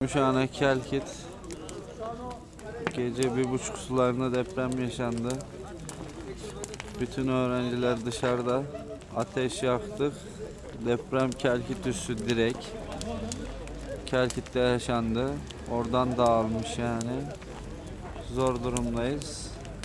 Gümüşhane Kelkit Gece bir buçuk sularında deprem yaşandı. Bütün öğrenciler dışarıda. Ateş yaktık. Deprem Kelkit üssü direkt. Kelkit'te yaşandı. Oradan dağılmış yani. Zor durumdayız.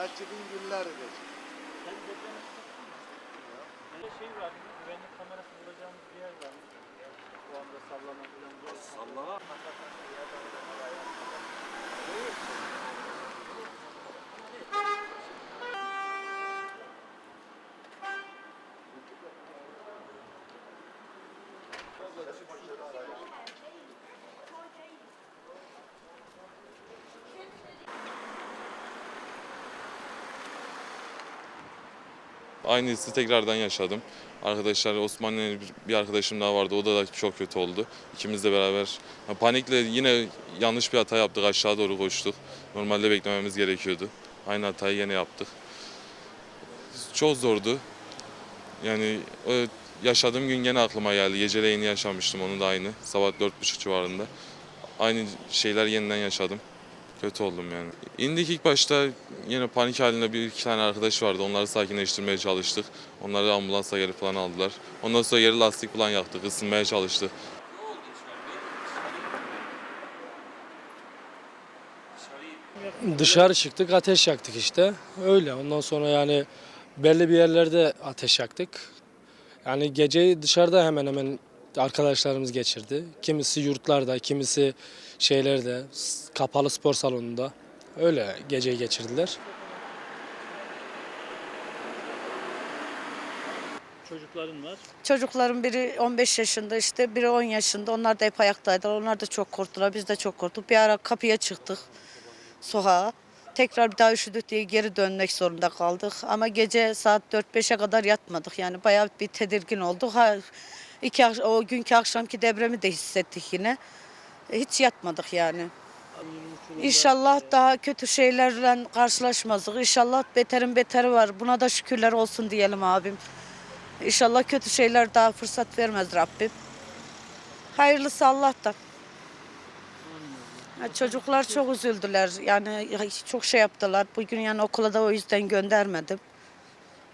Kaçırdığın günlerdir. Bir şey var, güvenlik kamerası bulacağımız bir yer var. Bu anda sallama falan. Sallama? Aynı hissi tekrardan yaşadım. Arkadaşlar Osmanlı'nın bir arkadaşım daha vardı. O da, da çok kötü oldu. İkimiz de beraber panikle yine yanlış bir hata yaptık. Aşağı doğru koştuk. Normalde beklememiz gerekiyordu. Aynı hatayı yine yaptık. Çok zordu. Yani yaşadığım gün gene aklıma geldi. Geceleyin yaşamıştım onu da aynı. Sabah 4.30 civarında. Aynı şeyler yeniden yaşadım. Kötü oldum yani. İndik ilk başta yine panik halinde bir iki tane arkadaş vardı. Onları sakinleştirmeye çalıştık. Onları ambulansla geri falan aldılar. Ondan sonra geri lastik falan yaktık. ısınmaya çalıştık. Dışarı çıktık ateş yaktık işte. Öyle. Ondan sonra yani belli bir yerlerde ateş yaktık. Yani geceyi dışarıda hemen hemen arkadaşlarımız geçirdi. Kimisi yurtlarda, kimisi şeylerde, kapalı spor salonunda. Öyle geceyi geçirdiler. Çocukların var. Çocukların biri 15 yaşında işte biri 10 yaşında. Onlar da hep ayaktaydılar. Onlar da çok korktular. Biz de çok korktuk. Bir ara kapıya çıktık sokağa. Tekrar bir daha üşüdük diye geri dönmek zorunda kaldık. Ama gece saat 4-5'e kadar yatmadık. Yani bayağı bir tedirgin olduk. Ha, iki, o günkü akşamki depremi de hissettik yine. E, Hiç yatmadık yani. İnşallah daha kötü şeylerle karşılaşmazdık. İnşallah beterin beteri var. Buna da şükürler olsun diyelim abim. İnşallah kötü şeyler daha fırsat vermez Rabbim. Hayırlısı Allah'tan. Ya Çocuklar çok üzüldüler. Yani çok şey yaptılar. Bugün yani okula da o yüzden göndermedim.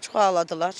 Çok ağladılar.